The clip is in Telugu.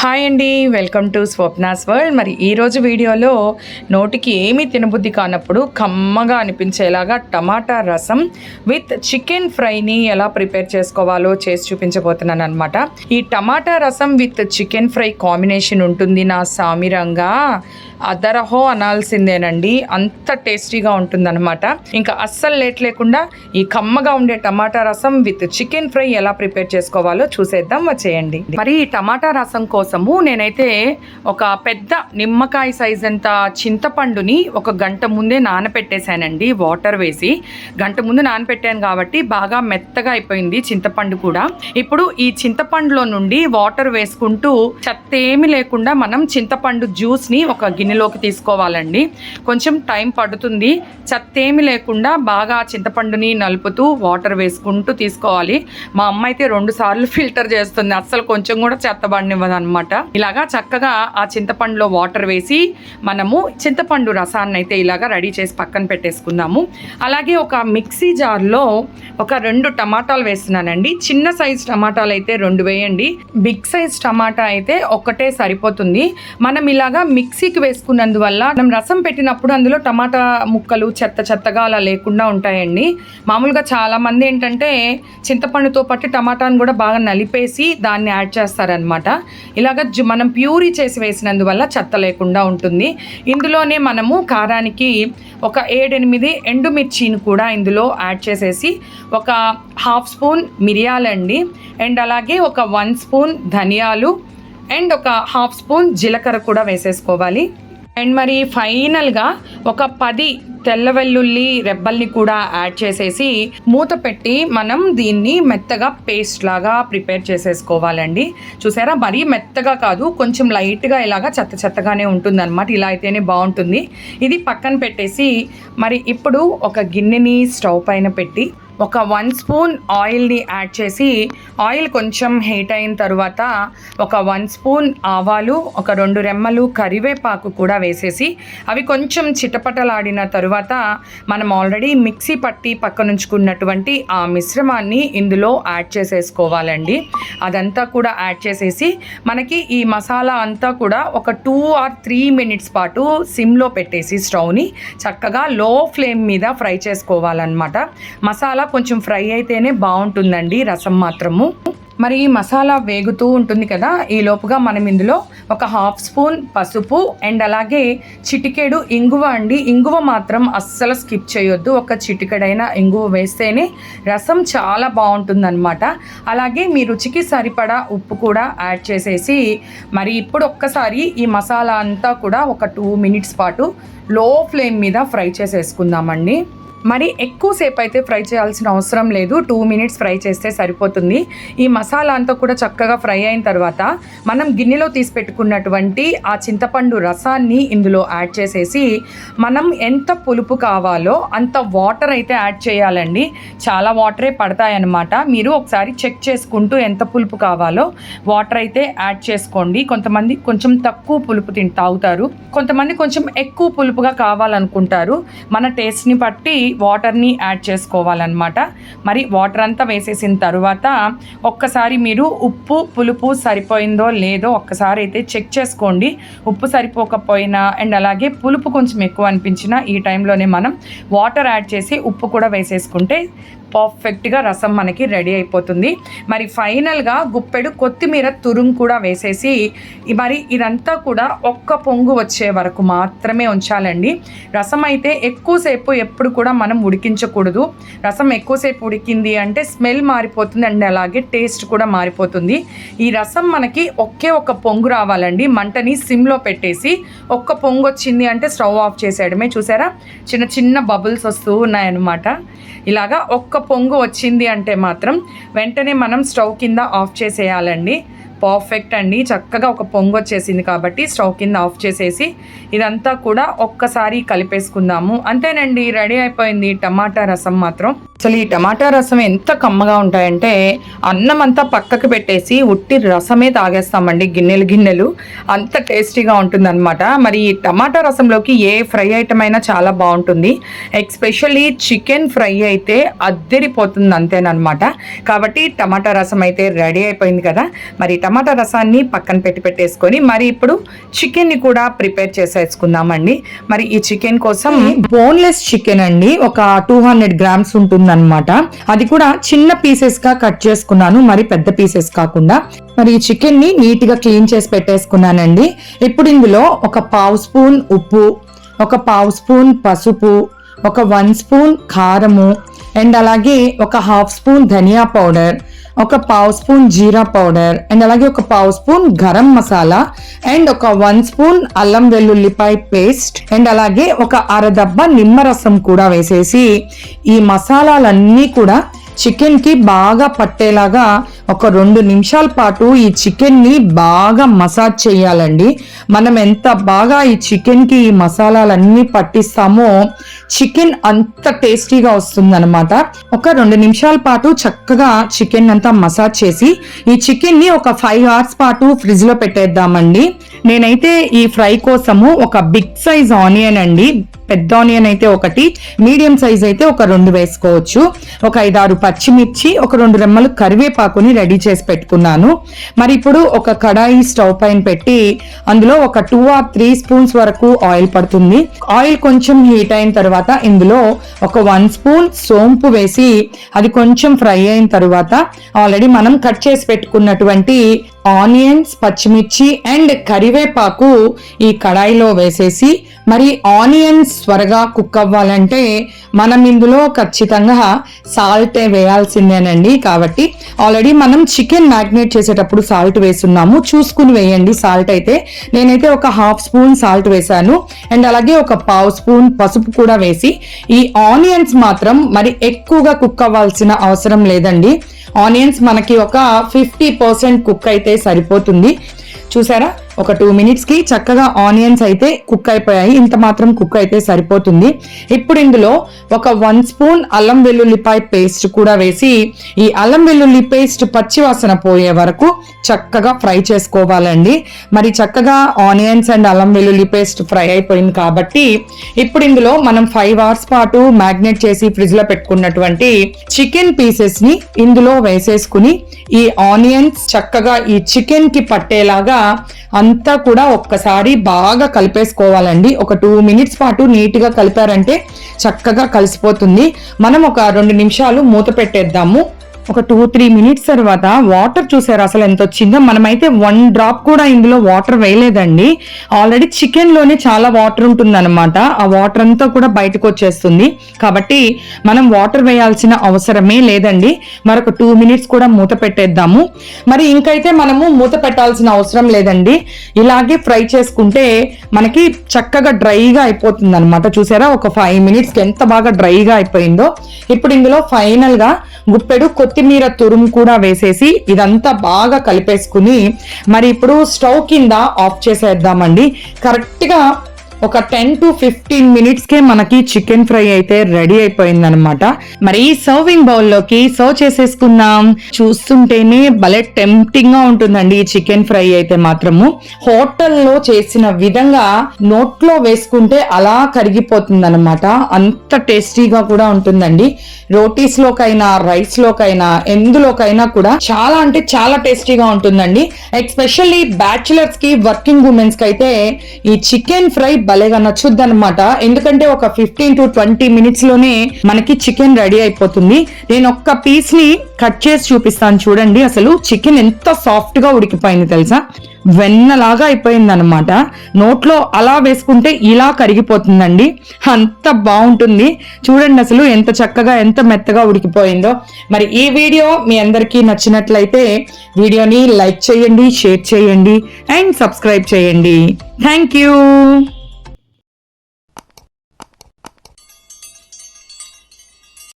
హాయ్ అండి వెల్కమ్ టు స్వప్నాస్ వరల్డ్. మరి ఈరోజు వీడియోలో నోటికి ఏమీ తినబుద్ధి కానప్పుడు కమ్మగా అనిపించేలాగా టమాటా రసం విత్ చికెన్ ఫ్రైని ఎలా ప్రిపేర్ చేసుకోవాలో చేసి చూపించబోతున్నాను అనమాట ఈ టమాటా రసం విత్ చికెన్ ఫ్రై కాంబినేషన్ ఉంటుంది నా సామిరంగా. అదరహో అనాల్సిందేనండి. అంత టేస్టీగా ఉంటుందన్నమాట. ఇంకా అస్సలు లేట్ లేకుండా ఈ కమ్మగా ఉండే టమాటా రసం విత్ చికెన్ ఫ్రై ఎలా ప్రిపేర్ చేసుకోవాలో చూసేద్దాం వచ్చేయండి. మరి ఈ టమాటా రసం కోసము నేనైతే ఒక పెద్ద నిమ్మకాయ సైజ్ అంత చింతపండుని ఒక గంట ముందే నానపెట్టేశానండి. వాటర్ వేసి గంట ముందు నానపెట్టాను కాబట్టి బాగా మెత్తగా అయిపోయింది చింతపండు కూడా. ఇప్పుడు ఈ చింతపండులో నుండి వాటర్ వేసుకుంటూ చెత్త ఏమి లేకుండా మనం చింతపండు జ్యూస్ని ఒక గిన్నెలోకి తీసుకోవాలండి. కొంచెం టైం పడుతుంది. చెత్త ఏమి లేకుండా బాగా చింతపండుని నలుపుతూ వాటర్ వేసుకుంటూ తీసుకోవాలి. మా అమ్మ అయితే రెండు సార్లు ఫిల్టర్ చేస్తుంది. అస్సలు కొంచెం కూడా చెత్త అనమాట ఇలాగా చక్కగా ఆ చింతపండులో వాటర్ వేసి మనము చింతపండు రసాన్ని అయితే ఇలాగా రెడీ చేసి పక్కన పెట్టేసుకుందాము. అలాగే ఒక మిక్సీ జార్లో ఒక రెండు టమాటాలు వేస్తున్నానండి. చిన్న సైజ్ టమాటాలు అయితే రెండు వేయండి. బిగ్ సైజ్ టమాటా అయితే ఒక్కటే సరిపోతుంది. మనం ఇలాగా మిక్సీకి వేసి చేసుకున్నందువల్ల మనం రసం పెట్టినప్పుడు అందులో టమాటా ముక్కలు చెత్త చెత్తగా అలా లేకుండా ఉంటాయండి. మామూలుగా చాలామంది ఏంటంటే చింతపండుతో పాటు టమాటాను కూడా బాగా నలిపేసి దాన్ని యాడ్ చేస్తారనమాట ఇలాగ మనం ప్యూరీ చేసి వేసినందువల్ల చెత్త లేకుండా ఉంటుంది. ఇందులోనే మనము కారానికి ఒక ఏడెనిమిది ఎండుమిర్చిని కూడా ఇందులో యాడ్ చేసేసి ఒక హాఫ్ స్పూన్ మిరియాలండి. అండ్ అలాగే ఒక వన్ స్పూన్ ధనియాలు. అండ్ ఒక హాఫ్ స్పూన్ జీలకర్ర కూడా వేసేసుకోవాలి. అండ్ మరి ఫైనల్గా ఒక పది తెల్ల వెల్లుల్లి రెబ్బల్ని కూడా యాడ్ చేసేసి మూత పెట్టి మనం దీన్ని మెత్తగా పేస్ట్ లాగా ప్రిపేర్ చేసేసుకోవాలండి. చూసారా? మరీ మెత్తగా కాదు కొంచెం లైట్గా ఇలాగా చెత్త చెత్తగానే ఉంటుంది అనమాట ఇలా అయితేనే బాగుంటుంది. ఇది పక్కన పెట్టేసి మరి ఇప్పుడు ఒక గిన్నెని స్టవ్ పైన పెట్టి ఒక వన్ స్పూన్ ఆయిల్ని యాడ్ చేసి ఆయిల్ కొంచెం హీట్ అయిన తర్వాత ఒక వన్ స్పూన్ ఆవాలు ఒక రెండు రెమ్మలు కరివేపాకు కూడా వేసేసి అవి కొంచెం చిటపటలాడిన తరువాత మనం ఆల్రెడీ మిక్సీ పట్టి పక్కనుంచుకున్నటువంటి ఆ మిశ్రమాన్ని ఇందులో యాడ్ చేసేసుకోవాలండి. అదంతా కూడా యాడ్ చేసేసి మనకి ఈ మసాలా అంతా కూడా ఒక టూ ఆర్ త్రీ మినిట్స్ పాటు సిమ్లో పెట్టేసి స్టవ్ని చక్కగా లో ఫ్లేమ్ మీద ఫ్రై చేసుకోవాలన్నమాట. మసాలా కొంచెం ఫ్రై అయితేనే బాగుంటుందండి రసం మాత్రము. మరి ఈ మసాలా వేగుతూ ఉంటుంది కదా ఈ లోపుగా మనం ఇందులో ఒక హాఫ్ స్పూన్ పసుపు అండ్ అలాగే చిటికెడు ఇంగువ అండి. ఇంగువ మాత్రం అస్సలు స్కిప్ చేయొద్దు. ఒక చిటికెడైన ఇంగువ వేస్తేనే రసం చాలా బాగుంటుందన్నమాట. అలాగే మీ రుచికి సరిపడా ఉప్పు కూడా యాడ్ చేసేసి మరి ఇప్పుడు ఒక్కసారి ఈ మసాలా అంతా కూడా ఒక టూ మినిట్స్ పాటు లో ఫ్లేమ్ మీద ఫ్రై చేసేసుకుందామండి. మరి ఎక్కువసేపు అయితే ఫ్రై చేయాల్సిన అవసరం లేదు. టూ మినిట్స్ ఫ్రై చేస్తే సరిపోతుంది. ఈ మసాలా అంతా కూడా చక్కగా ఫ్రై అయిన తర్వాత మనం గిన్నెలో తీసి పెట్టుకున్నటువంటి ఆ చింతపండు రసాన్ని ఇందులో యాడ్ చేసేసి మనం ఎంత పులుపు కావాలో అంత వాటర్ అయితే యాడ్ చేయాలండి. చాలా వాటరే పడతాయన్నమాట. మీరు ఒకసారి చెక్ చేసుకుంటూ ఎంత పులుపు కావాలో వాటర్ అయితే యాడ్ చేసుకోండి. కొంతమంది కొంచెం తక్కువ పులుపు తింటాగుతారు కొంతమంది కొంచెం ఎక్కువ పులుపుగా కావాలనుకుంటారు. మన టేస్ట్ని బట్టి వాటర్ని యాడ్ చేసుకోవాలన్నమాట. మరి వాటర్ అంతా వేసేసిన తర్వాత ఒక్కసారి మీరు ఉప్పు పులుపు సరిపోయిందో లేదో ఒక్కసారి అయితే చెక్ చేసుకోండి. ఉప్పు సరిపోకపోయినా అండ్ అలాగే పులుపు కొంచెం ఎక్కువ అనిపించినా ఈ టైంలోనే మనం వాటర్ యాడ్ చేసి ఉప్పు కూడా వేసేసుకుంటే పర్ఫెక్ట్గా రసం మనకి రెడీ అయిపోతుంది. మరి ఫైనల్గా గుప్పెడు కొత్తిమీర తురుము కూడా వేసేసి మరి ఇదంతా కూడా ఒక్క పొంగు వచ్చే వరకు మాత్రమే ఉంచాలండి. రసం అయితే ఎక్కువసేపు ఎప్పుడు కూడా మనం ఉడికించకూడదు. రసం ఎక్కువసేపు ఉడికింది అంటే స్మెల్ మారిపోతుంది అండ్ అలాగే టేస్ట్ కూడా మారిపోతుంది. ఈ రసం మనకి ఒకే ఒక పొంగు రావాలండి. మంటని సిమ్లో పెట్టేసి ఒక్క పొంగు వచ్చింది అంటే స్టవ్ ఆఫ్ చేసేయడమే. చూసారా? చిన్న చిన్న బబుల్స్ వస్తూ ఉన్నాయన్నమాట. ఇలాగా ఒక్క పొంగు వచ్చింది అంటే మాత్రం వెంటనే మనం స్టవ్ కింద ఆఫ్ చేసేయాలండి. పర్ఫెక్ట్ అండి. చక్కగా ఒక పొంగు వచ్చేసింది కాబట్టి స్టవ్ కింద ఆఫ్ చేసేసి ఇదంతా కూడా ఒక్కసారి కలిపేసుకుందాము. అంతేనండి రెడీ అయిపోయింది టమాటా రసం మాత్రం. అసలు ఈ టమాటా రసం ఎంత కమ్మగా ఉంటాయంటే అన్నం అంతా పక్కకు పెట్టేసి ఉట్టి రసమే తాగేస్తామండి గిన్నెలు గిన్నెలు. అంత టేస్టీగా ఉంటుందన్నమాట. మరి ఈ టమాటా రసంలోకి ఏ ఫ్రై ఐటమ్ అయినా చాలా బాగుంటుంది. ఎక్స్పెషల్లీ చికెన్ ఫ్రై అయితే అద్దరిపోతుంది అంతేనమాట కాబట్టి టమాటా రసం అయితే రెడీ అయిపోయింది కదా. మరి టమాటా రసాన్ని పక్కన పెట్టి పెట్టేసుకొని మరి ఇప్పుడు చికెన్ని కూడా ప్రిపేర్ చేసేసుకుందామండి. మరి ఈ చికెన్ కోసం బోన్లెస్ చికెన్ అండి ఒక టూ హండ్రెడ్ గ్రామ్స్ ఉంటుందన్నమాట. అది కూడా చిన్న పీసెస్గా కట్ చేసుకున్నాను మరి పెద్ద పీసెస్ కాకుండా. మరి ఈ చికెన్ని నీట్గా క్లీన్ చేసి పెట్టేసుకున్నానండి. ఇప్పుడు ఇందులో ఒక పావు స్పూన్ ఉప్పు ఒక పావు స్పూన్ పసుపు ఒక వన్ స్పూన్ కారము అండ్ అలాగే ఒక హాఫ్ స్పూన్ ధనియా పౌడర్ ఒక పావు స్పూన్ జీరా పౌడర్ అండ్ అలాగే ఒక పావు స్పూన్ గరం మసాలా అండ్ ఒక వన్ స్పూన్ అల్లం వెల్లుల్లిపాయ పేస్ట్ అండ్ అలాగే ఒక అరదబ్బ నిమ్మరసం కూడా వేసేసి ఈ మసాలాలన్నీ కూడా చికెన్కి బాగా పట్టేలాగా ఒక రెండు నిమిషాల పాటు ఈ చికెన్ని బాగా మసాజ్ చేయాలండి. మనం ఎంత బాగా ఈ చికెన్కి ఈ మసాలాలన్నీ పట్టిస్తామో చికెన్ అంత టేస్టీగా వస్తుందన్నమాట. ఒక రెండు నిమిషాల పాటు చక్కగా చికెన్ అంతా మసాజ్ చేసి ఈ చికెన్ని ఒక ఫైవ్ అవర్స్ పాటు ఫ్రిడ్జ్లో పెట్టేద్దామండి. నేనైతే ఈ ఫ్రై కోసము ఒక బిగ్ సైజ్ ఆనియన్ అండి. పెద్ద ఆనియన్ అయితే ఒకటి మీడియం సైజ్ అయితే ఒక రెండు వేసుకోవచ్చు. ఒక ఐదారు పచ్చిమిర్చి ఒక రెండు రెమ్మలు కరివేపాకుని రెడీ చేసి పెట్టుకున్నాను. మరి ఇప్పుడు ఒక కడాయి స్టవ్ పైన పెట్టి అందులో ఒక టూ ఆర్ త్రీ స్పూన్స్ వరకు ఆయిల్ పడుతుంది. ఆయిల్ కొంచెం హీట్ అయిన తర్వాత ఇందులో ఒక వన్ స్పూన్ సోంపు వేసి అది కొంచెం ఫ్రై అయిన తర్వాత ఆల్రెడీ మనం కట్ చేసి పెట్టుకున్నటువంటి ఆనియన్స్ పచ్చిమిర్చి అండ్ కరివేపాకు ఈ కడాయిలో వేసేసి మరి ఆనియన్స్ త్వరగా కుక్ అవ్వాలంటే మనం ఇందులో ఖచ్చితంగా సాల్ట్ వేయాల్సిందేనండి. కాబట్టి ఆల్రెడీ మనం చికెన్ మ్యాగ్నేట్ చేసేటప్పుడు సాల్ట్ వేస్తున్నాము. చూసుకుని వేయండి సాల్ట్ అయితే. నేనైతే ఒక హాఫ్ స్పూన్ సాల్ట్ వేసాను అండ్ అలాగే ఒక పావు స్పూన్ పసుపు కూడా వేసి ఈ ఆనియన్స్ మాత్రం మరి ఎక్కువగా కుక్ అవ్వాల్సిన అవసరం లేదండి. ఆనియన్స్ మనకి ఒక ఫిఫ్టీ పర్సెంట్ కుక్ అయితే సరిపోతుంది. చూసారా? ఒక టూ మినిట్స్కి చక్కగా ఆనియన్స్ అయితే కుక్ అయిపోయాయి. ఇంత మాత్రం కుక్ అయితే సరిపోతుంది. ఇప్పుడు ఇందులో ఒక వన్ స్పూన్ అల్లం వెల్లుల్లిపాయ పేస్ట్ కూడా వేసి ఈ అల్లం వెల్లుల్లి పేస్ట్ పచ్చివాసన పోయే వరకు చక్కగా ఫ్రై చేసుకోవాలండి. మరి చక్కగా ఆనియన్స్ అండ్ అల్లం వెల్లుల్లి పేస్ట్ ఫ్రై అయిపోయింది కాబట్టి ఇప్పుడు ఇందులో మనం ఫైవ్ అవర్స్ పాటు మ్యాగ్నేట్ చేసి ఫ్రిడ్జ్లో పెట్టుకున్నటువంటి చికెన్ పీసెస్ని ఇందులో వేసేసుకుని ఈ ఆనియన్స్ చక్కగా ఈ చికెన్కి పట్టేలాగా అంతా కూడా ఒక్కసారి బాగా కలిపేసుకోవాలండి. ఒక టూ మినిట్స్ పాటు నీట్గా కలిపారంటే చక్కగా కలిసిపోతుంది. మనం ఒక రెండు నిమిషాలు మూత పెట్టేద్దాము. ఒక టూ త్రీ మినిట్స్ తర్వాత వాటర్ చూసారు? అసలు ఎంత వచ్చిందో? మనమైతే వన్ డ్రాప్ కూడా ఇందులో వాటర్ వేయలేదండి. ఆల్రెడీ చికెన్లోనే చాలా వాటర్ ఉంటుందన్నమాట. ఆ వాటర్ అంతా కూడా బయటకు వచ్చేస్తుంది. కాబట్టి మనం వాటర్ వేయాల్సిన అవసరమే లేదండి. మరొక టూ మినిట్స్ కూడా మూత పెట్టేద్దాము. మరి ఇంకైతే మనము మూత పెట్టాల్సిన అవసరం లేదండి. ఇలాగే ఫ్రై చేసుకుంటే మనకి చక్కగా డ్రైగా అయిపోతుంది అనమాట చూసారా? ఒక ఫైవ్ మినిట్స్కి ఎంత బాగా డ్రైగా అయిపోయిందో. ఇప్పుడు ఇందులో ఫైనల్గా గుప్పెడు కొత్తిమీర తురుము కూడా వేసేసి ఇదంతా బాగా కలిపేసుకుని మరి ఇప్పుడు స్టవ్ కింద ఆఫ్ చేసేద్దామండి. కరెక్ట్గా ఒక టెన్ టు ఫిఫ్టీన్ మినిట్స్ కే మనకి చికెన్ ఫ్రై అయితే రెడీ అయిపోయిందనమాట మరి సర్వింగ్ బౌల్లోకి సర్వ్ చేసేసుకుందాం. చూస్తుంటేనే భలే టెంప్టింగ్గా ఉంటుందండి ఈ చికెన్ ఫ్రై అయితే మాత్రము. హోటల్లో చేసిన విధంగా నోట్లో వేసుకుంటే అలా కరిగిపోతుంది అనమాట అంత టేస్టీగా కూడా ఉంటుందండి. రోటీస్ లోకైనా రైస్ లోకైనా ఎందులోకైనా కూడా చాలా అంటే చాలా టేస్టీగా ఉంటుందండి. ఎస్పెషల్లీ బ్యాచులర్స్కి వర్కింగ్ ఉమెన్స్కి అయితే ఈ చికెన్ ఫ్రై భలేగా నచ్చుద్ది అనమాట ఎందుకంటే ఒక ఫిఫ్టీన్ టు ట్వంటీ మినిట్స్లోనే మనకి చికెన్ రెడీ అయిపోతుంది. నేను ఒక్క పీస్ని కట్ చేసి చూపిస్తాను చూడండి. అసలు చికెన్ ఎంత సాఫ్ట్గా ఉడికిపోయింది తెలుసా? వెన్నలాగా అయిపోయింది అనమాట నోట్లో అలా వేసుకుంటే ఇలా కరిగిపోతుందండి. అంత బాగుంటుంది. చూడండి అసలు ఎంత చక్కగా ఎంత మెత్తగా ఉడికిపోయిందో. మరి ఈ వీడియో మీ అందరికీ నచ్చినట్లయితే వీడియోని లైక్ చేయండి షేర్ చేయండి అండ్ సబ్స్క్రైబ్ చేయండి. Thank you.